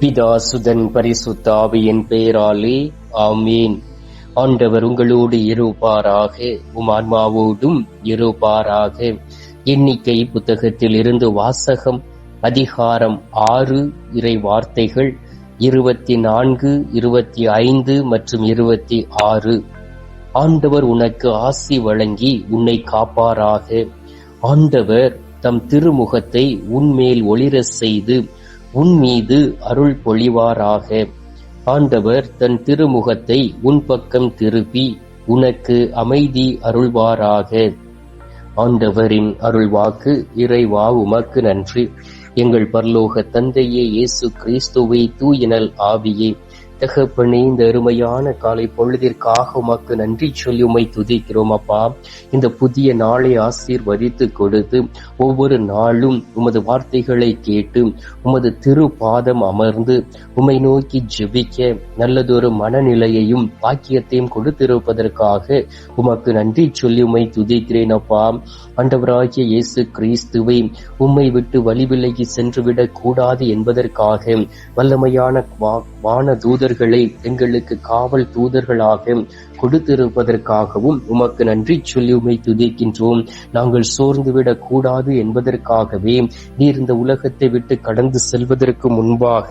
பிதாசுதன் பரிசுத்த ஆவியின் பெயராலே ஆமீன். ஆண்டவர் உங்களோடு இருப்பாராக உம் ஆன்மாவோடும் இருப்பாராக. எண்ணிக்கை புத்தகத்தில் இருந்து வாசகம் அதிகாரம் ஆறு இறை வார்த்தைகள் இருபத்தி நான்கு இருபத்தி ஐந்து மற்றும் இருபத்தி ஆறு. ஆண்டவர் உனக்கு ஆசி வழங்கி உன்னை காப்பாராக. ஆண்டவர் தம் திருமுகத்தை உன்மேல் ஒளிர செய்து உன் மீது அருள் பொழிவாராக. ஆண்டவர் தன் திருமுகத்தை உன் பக்கம் திருப்பி உனக்கு அமைதி அருள்வாராக. ஆண்டவரின் அருள்வாக்கு இறைவா உமக்கு நன்றி. எங்கள் பரலோக தந்தையே இயேசு கிறிஸ்துவை தூயினல் ஆவியே. தகப்பனே இந்த அருமையான காலை பொழுதிற்காக உமக்கு நன்றி சொல்லி உமை துதிக்கிறோம் அப்பா. இந்த புதிய நாளை ஆசீர்வதித்து கொடுத்து ஒவ்வொரு நாளும் உமது வார்த்தைகளை கேட்டு உமது திரு பாதம் அமர்ந்து உமை நோக்கி ஜெபிக்க நல்லதொரு மனநிலையையும் பாக்கியத்தையும் கொடுத்திருப்பதற்காக உமக்கு நன்றி சொல்லி உமை துதிக்கிறேன் அப்பா. அண்டவராகிய இயேசு கிறிஸ்துவை உம்மை விட்டு வழி விலகி சென்றுவிடக் கூடாது என்பதற்காக வல்லமையான வான தூதர்களை எங்களுக்கு காவல் தூதர்களாக கொடுத்திருப்பதற்காகவும் உமக்கு நன்றி சொல்லி உமை துதிக்கின்றோம். நாங்கள் சோர்ந்துவிடக் கூடாது என்பதற்காகவே நீர் இந்த உலகத்தை விட்டு கடந்து செல்வதற்கு முன்பாக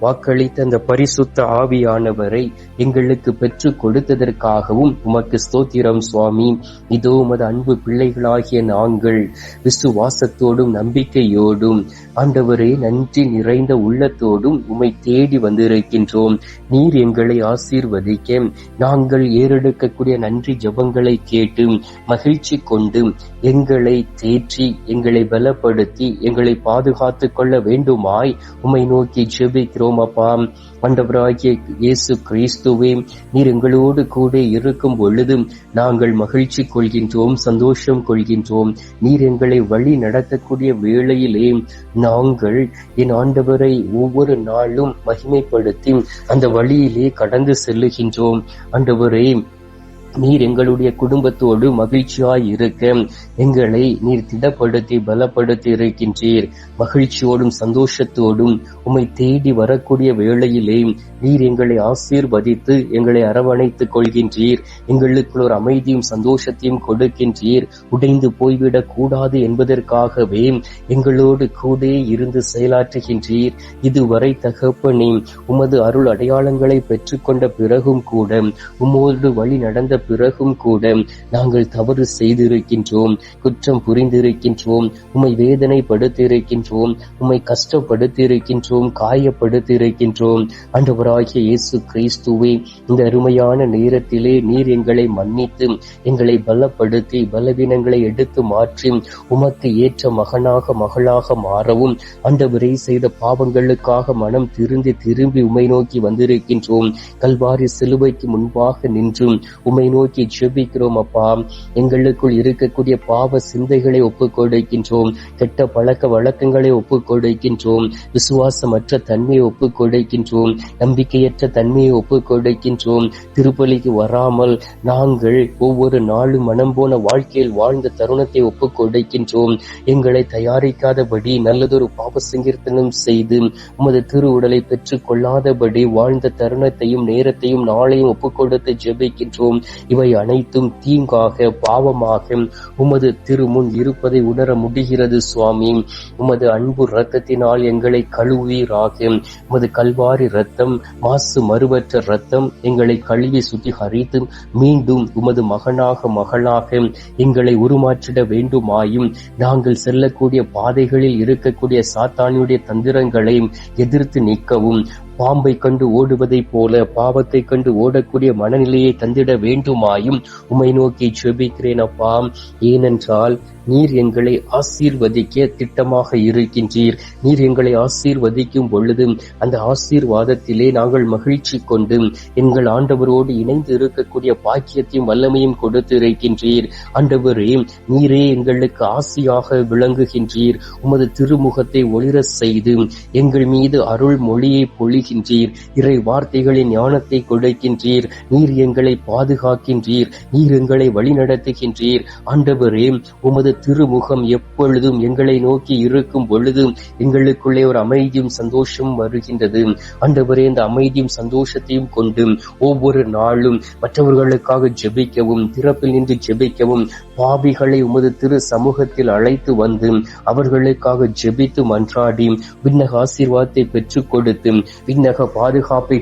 வாக்களித்த அந்த பரிசுத்த ஆவியானவரை எங்களுக்கு பெற்றுக் கொடுத்ததற்காகவும் உமக்கு ஸ்தோத்திரம் சுவாமி. இதோ உமது அன்பு பிள்ளைகளாகிய நாங்கள் விசுவாசத்தோடும் நம்பிக்கையோடும் ஆண்டவரே நன்றி நிறைந்த உள்ளத்தோடும் உமை தேடி வந்திருக்கின்றோம். நீர் எங்களை ஆசீர்வதிக்க நாங்கள் ஏறெடுக்கக்கூடிய நன்றி ஜபங்களை கேட்டு மகிழ்ச்சி கொண்டு எங்களை தேற்றி எங்களை பலப்படுத்தி எங்களை பாதுகாத்து கொள்ள வேண்டுமாய் உமை நோக்கி ஜெபிக்கிறோம் அப்பா. ஆண்டவராகிய இயேசு கிறிஸ்துவே நீர் எங்களோடு கூட இருக்கும் பொழுது நாங்கள் மகிழ்ச்சி கொள்கின்றோம் சந்தோஷம் கொள்கின்றோம். நீர் எங்களை வழி நடத்தக்கூடிய வேளையிலே நாங்கள் என் ஆண்டவரை ஒவ்வொரு நாளும் மகிமைப்படுத்தி அந்த வழியிலே கடந்து செல்லுகின்றோம். ஆண்டவரே நீர் எங்களுடைய குடும்பத்தோடு மகிழ்ச்சியாய் இருக்க எங்களை நீர் திடப்படுத்தி பலப்படுத்தி இருக்கின்றீர். மகிழ்ச்சியோடும் சந்தோஷத்தோடும் உம்மை தேடி வரக்கூடிய வேளையிலே நீர் எங்களை ஆசீர்வதித்து எங்களை அரவணைத்துக் கொள்கின்றீர். எங்களுக்குள் ஒரு அமைதியும் சந்தோஷத்தையும் கொடுக்கின்றீர். உடைந்து போய்விடக் கூடாது என்பதற்காகவே எங்களோடு கூட இருந்து செயலாற்றுகின்றீர். இதுவரை தகப்பனே உமது அருள் அடையாளங்களை பெற்றுக்கொண்ட பிறகும் கூட உம்மோடு வழி நடந்த பிறகும் கூட நாங்கள் தவறு செய்திருக்கின்றோம் குற்றம் புரிந்திருக்கின்றோம் உம்மை வேதனைப்படுத்தியிருக்கின்றோம் உம்மை கஷ்டப்படுத்தி இருக்கின்றோம் காயப்படுத்தி இயேசு கிறிஸ்துவே இந்த அருமையான நேரத்திலே நீர் எங்களை மன்னித்து எங்களை பலப்படுத்தி பலவீனங்களை எடுத்து மாற்றி உமக்கு ஏற்ற மகனாக மகளாக மாறவும் ஆண்டவரை செய்த பாவங்களுக்காக மனம் திருந்தி திரும்பி உமை நோக்கி வந்திருக்கின்றோம். கல்வாரி சிலுவைக்கு முன்பாக நின்றும் உமை நோக்கி ஜெபிக்கிறோம் அப்பா. எங்களுக்குள் இருக்கக்கூடிய பாவ சிந்தைகளை ஒப்பு கொடுக்கின்றோம் கெட்ட பழக்க வழக்கங்களை ஒப்பு கொடுக்கின்றோம் விசுவாசமற்ற தன்மையை ஒப்பு கொடுக்கின்றோம் நம்பிக்கையற்ற தன்மையை ஒப்பு கொடுக்கின்றோம் திருப்பலிக்கு வராமல் நாங்கள் ஒவ்வொரு நாளும் மனம் போன வாழ்க்கையில் வாழ்ந்த தருணத்தை ஒப்பு கொடுக்கின்றோம் எங்களை தயாரிக்காதபடி நல்லதொரு பாவ சங்கீர்த்தனம் செய்து உமது திரு உடலை பெற்றுக் கொள்ளாதபடி வாழ்ந்த தருணத்தையும் நேரத்தையும் நாளையும் ஒப்புக்கொடுத்து ஜெபிக்கின்றோம். இவை அனைத்தும் தீங்காக பாவமாக உமது திருமுன் இருப்பதை உணர முடிகிறது சுவாமி. உமது அன்பு இரத்தத்தினால் எங்களை கழுவீராக உமது கல்வாரி ரத்தம் மாசு மறுவற்ற ரத்தம் எங்களை கழுவி சுத்திகரித்து மீண்டும் உமது மகனாக மகளாக எங்களை உருமாற்றிட வேண்டுமாயும். நாங்கள் செல்லக்கூடிய பாதைகளில் இருக்கக்கூடிய சாத்தானியுடைய தந்திரங்களை எதிர்த்து நிற்கவும் பாம்பை கண்டு ஓடுவதைப் போல பாவத்தை கண்டு ஓடக்கூடிய மனநிலையை தந்திட வேண்டுமாயும் உமை நோக்கி செபிக்கிறேன் அப்பா ஏனென்றால் நீர் எங்களை ஆசீர்வதிக்க திட்டமாக இருக்கின்றீர். நீர் எங்களை ஆசீர்வதிக்கும் பொழுது அந்த ஆசீர்வாதத்திலே நாங்கள் மகிழ்ச்சி கொண்டு எங்கள் ஆண்டவரோடு இணைந்து இருக்கக்கூடிய பாக்கியத்தையும் வல்லமையும் கொடுத்து இருக்கின்றீர். ஆண்டவரே நீரே எங்களுக்கு ஆசியாக விளங்குகின்றீர். உமது திருமுகத்தை ஒளிர செய்து எங்கள் மீது அருள் மொழியை பொழிகின்றீர். இறை வார்த்தைகளின் ஞானத்தை கொடுக்கின்றீர். நீர் எங்களை பாதுகாக்கின்றீர். நீர் எங்களை வழிநடத்துகின்றீர். ஆண்டவரே உமது திருமுகம் எப்பொழுதும் எங்களை நோக்கி இருக்கும் பொழுது எங்களுக்குள்ளே ஒரு அமைதியும் சந்தோஷம் வருகின்றது. ஆண்டவரே இந்த அமைதியும் சந்தோஷத்தையும் கொண்டு ஒவ்வொரு நாளும் மற்றவர்களுக்காக ஜெபிக்கவும் திறப்பில் நின்று ஜெபிக்கவும் பாவிகளை உமது திரு சமூகத்தில் அழைத்து வந்து அவர்களுக்காக ஜெபித்து மன்றாடி விண்ணக ஆசீர்வாதத்தை பெற்றுக் கொடுத்து விண்ணக பாதுகாப்பை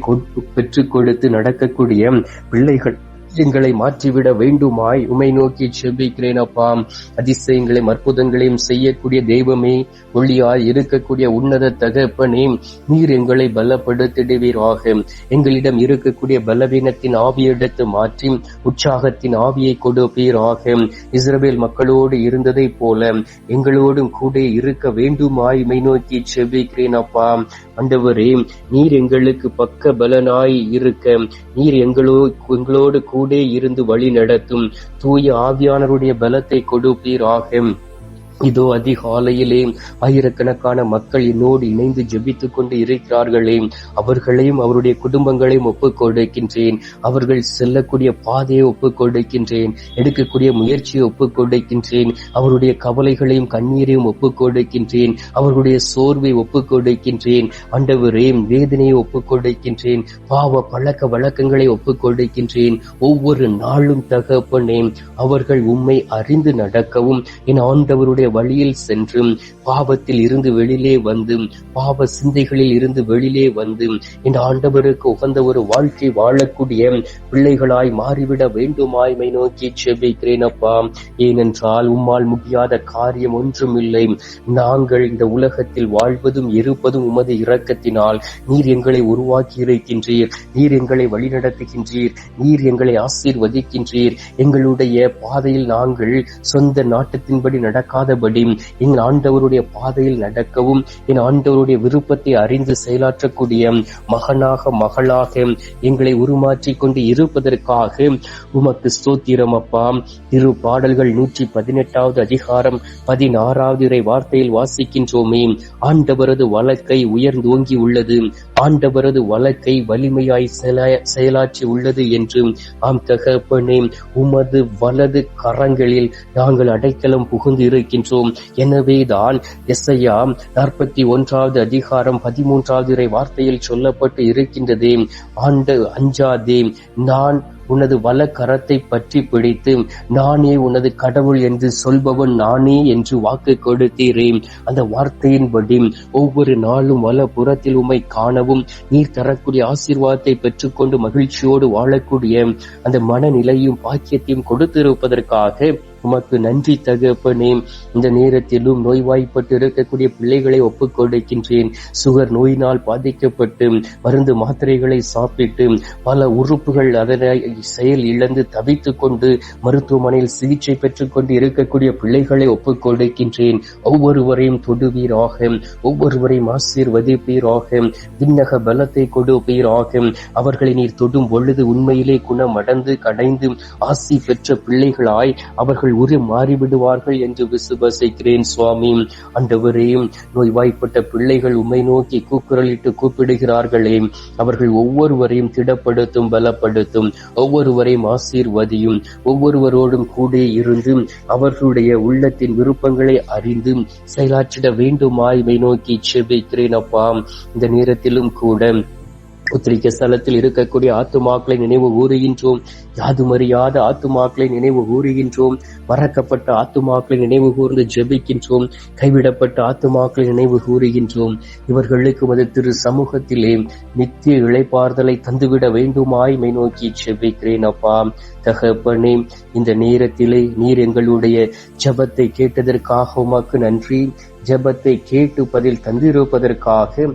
பெற்றுக் கொடுத்து நடக்கக்கூடிய பிள்ளைகள் எங்களை மாற்றிவிட வேண்டுமாய் உமை நோக்கி செபிக்கிறேன் அப்பா. அதிசயங்களையும் அற்புதங்களையும் செய்யக்கூடிய தெய்வமே ஒளியாய் இருக்கக்கூடிய உன்னத தகப்பனே நீர் எங்களை பலப்படுத்திடுவீராக. எங்களிடம் இருக்கக்கூடிய பலவீனத்தின் ஆவியெடுத்து மாற்றி உற்சாகத்தின் ஆவியை கொடுப்பீராக. இஸ்ரேல் மக்களோடு இருந்ததை போல எங்களோடும் கூட இருக்க வேண்டுமாய் உமை நோக்கி செபிக்கிறேன் அப்பா. ஆண்டவரே நீர் எங்களுக்கு பக்க பலனாய் இருக்க நீர் எங்களோ எங்களோடு கூட இருந்து வழி நடத்தும் தூய ஆவியானருடைய பலத்தை கொடுப்பீராக இதோ அதிகாலையிலே ஆயிரக்கணக்கான மக்கள் என்னோடு இணைந்து ஜெபித்துக் கொண்டு இருக்கிறார்களே. அவர்களையும் அவருடைய குடும்பங்களையும் ஒப்புக் கொடுக்கின்றேன். அவர்கள் செல்லக்கூடிய பாதையை ஒப்புக் கொடுக்கின்றேன். எடுக்கக்கூடிய முயற்சியை ஒப்புக் கொடுக்கின்றேன். அவருடைய கவலைகளையும் கண்ணீரையும் ஒப்புக் கொடுக்கின்றேன். அவர்களுடைய சோர்வை ஒப்புக் கொடுக்கின்றேன். அண்டவரையும் வேதனையை ஒப்புக் கொடுக்கின்றேன். பாவ பழக்க வழக்கங்களை ஒப்புக் கொடுக்கின்றேன். ஒவ்வொரு நாளும் தகப்பனே அவர்கள் உண்மை அறிந்து நடக்கவும் என் ஆண்டவருடைய வழியில் சென்று பாவத்தில் இருந்து வெளியிலே வந்து பாவ சிந்தைகளில் இருந்து வெளியிலே வந்து இந்த ஆண்டவருக்கு உகந்த ஒரு வாழ்க்கை வாழக்கூடிய பிள்ளைகளாய் மாறிவிட வேண்டுமாய்மை நோக்கி செபிக்கிறேன் அப்பா. ஏனென்றால் உம்மால் முடியாத காரியம் ஒன்றும் இல்லை. நாங்கள் இந்த உலகத்தில் வாழ்வதும் இருப்பதும் உமது இரக்கத்தினால். நீர் எங்களை உருவாக்கி இருக்கின்றீர். நீர் எங்களை வழிநடத்துகின்றீர். நீர் எங்களை ஆசீர்வதிக்கின்றீர். எங்களுடைய பாதையில் நாங்கள் சொந்த நாட்டத்தின்படி நடக்காத நடக்காதபடி எங்கள் ஆண்டவருடைய பாதையில் நடக்கவும் என் ஆண்டவருடைய விருப்பத்தை அறிந்து செயலாற்றக்கூடிய மகனாக மகளாக எங்களை உருமாற்றி கொண்டு இருப்பதற்காக உமக்கு ஸ்தோத்திரம் அப்பா. திரு பாடல்கள் நூற்றி பதினெட்டாவது அதிகாரம் பதினாறாவது இறை வார்த்தையில் வாசிக்கின்றோமே. ஆண்டவரது வழக்கை உயர்ந்தோங்கி உள்ளது. ஆண்டவரது வழக்கை வலிமையாய் செயலாற்றி உள்ளது என்று ஆம் தகப்பனே உமது வலது கரங்களில் நாங்கள் அடைக்கலம் புகுந்து இருக்கின்ற இருக்கின்றோம் எனவேதான் எஸ்ஐயா நாற்பத்தி ஒன்றாவது அதிகாரம் பதிமூன்றாவது இறை வார்த்தையில் சொல்லப்பட்டு இருக்கின்றதே. ஆண்டு அஞ்சாதே நான் உனது வல கரத்தை பற்றி பிடித்து நானே உனது கடவுள் என்று சொல்பவன் நானே என்று வாக்கு கொடுத்தீரேன் அந்த வார்த்தையின்படி ஒவ்வொரு நாளும் வல புறத்தில் உமை காணவும் நீர் தரக்கூடிய ஆசீர்வாதத்தை பெற்றுக்கொண்டு மகிழ்ச்சியோடு வாழக்கூடிய அந்த மனநிலையும் பாக்கியத்தையும் கொடுத்திருப்பதற்காக உமக்கு நன்றி தகப்பனே இந்த நேரத்திலும் நோய்வாய்ப்பட்டு இருக்கக்கூடிய பிள்ளைகளை ஒப்புக் கொடுக்கின்றேன் சுகர் நோயினால் பாதிக்கப்பட்டு மருந்து மாத்திரைகளை சாப்பிட்டு பல உறுப்புகள் அதனை செயல் இழந்து தவித்துக் கொண்டு மருத்துவமனையில் சிகிச்சை பெற்றுக் கொண்டு இருக்கக்கூடிய பிள்ளைகளை ஒப்புக் கொடுக்கின்றேன் ஒவ்வொருவரையும் தொடுவீராக. ஒவ்வொருவரையும் ஆசீர்வதிப்பீராக. விண்ணக பலத்தை கொடுப்பீராக. அவர்களை நீர் தொடும் பொழுது உண்மையிலே குணமடைந்து கடைந்து ஆசி பெற்ற பிள்ளைகளாய் அவர்கள் உரு மாறிவிடுவார்கள் என்று விசுவசிக்கிறேன் சுவாமி. அண்டவரையும் நோய்வாய்ப்பட்ட பிள்ளைகள் உம்மை நோக்கி கூக்குரலிட்டு கூப்பிடுகிறார்களே. அவர்கள் ஒவ்வொருவரையும் திடப்படுத்தும் பலப்படுத்தும். ஒவ்வொருவரையும் ஆசீர்வதியும். ஒவ்வொருவரோடும் கூட இருந்து அவர்களுடைய உள்ளத்தின் விருப்பங்களை அறிந்து செயலாற்றிட வேண்டுமாய்மை நோக்கி செபிக்கிறேன் அப்பா. இந்த நேரத்திலும் கூட உத்திரிக்க ஸ்தலத்தில் இருக்கக்கூடிய ஆத்துமாக்களை நினைவு கூறுகின்றோம். யாதுமறியாத ஆத்துமாக்களை நினைவு கூறுகின்றோம். மறக்கப்பட்ட ஆத்துமாக்களை நினைவு கூர்ந்து ஜெபிக்கின்றோம். கைவிடப்பட்ட ஆத்துமாக்களை நினைவு கூறுகின்றோம். இவர்களுக்கு மது திரு சமூகத்திலே நித்திய இழைப்பார்தலை தந்துவிட வேண்டுமாய் மை நோக்கி ஜெபிக்கிறேன் அப்பா. தகப்பனே இந்த நேரத்திலே நீர் எங்களுடைய ஜபத்தை கேட்டதற்காக உமக்கு நன்றி. ஜபத்தை கேட்டு பதில் தந்திருப்பதற்காக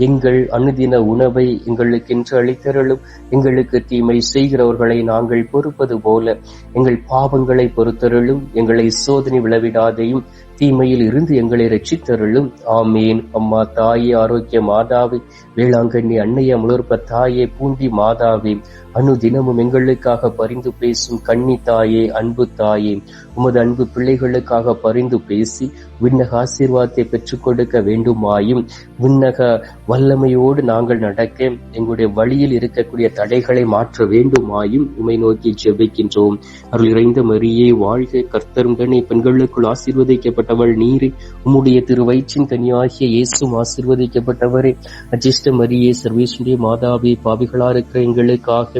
எங்கள் அனுதின உணவை எங்களுக்கென்று அளித்தருளும். எங்களுக்கு தீமை செய்கிறவர்களை நாங்கள் பொறுப்பது போல. எங்கள் பாவங்களை பொறுத்தருளும். எங்களை சோதனை விளவிடாதையும் தீமையில் இருந்து எங்களை ரட்சித்தருளும் ஆமேன். அம்மா தாயே ஆரோக்கிய மாதாவே. வேளாங்கண்ணி அன்னைய முழுப்ப தாயே பூண்டி மாதாவே. அனுதினமும் எங்களுக்காக பரிந்து பேசும் கன்னி தாயே அன்பு தாயே உமது அன்பு பிள்ளைகளுக்காக பரிந்து பேசி விண்ணக ஆசீர்வாதத்தை பெற்றுக் கொடுக்க வேண்டுமாயும் விண்ணக வல்லமையோடு நாங்கள் நடக்க எங்களுடைய வழியில் இருக்கக்கூடிய தடைகளை மாற்ற வேண்டுமாயும் உமை நோக்கி ஜெபிக்கின்றோம். அருள் இறைந்த மரியே வாழ்க கர்த்தரும் பெண்களுக்குள் ஆசீர்வதிக்கப்பட்டவள் நீரே உம்முடைய திரு வயிற்றின் கனியாகிய இயேசும் ஆசீர்வதிக்கப்பட்டவரே. அஜிஷ்ட மரியே சர்வேசுடைய மாதாவே பாவிகளா இருக்கிற எங்களுக்காக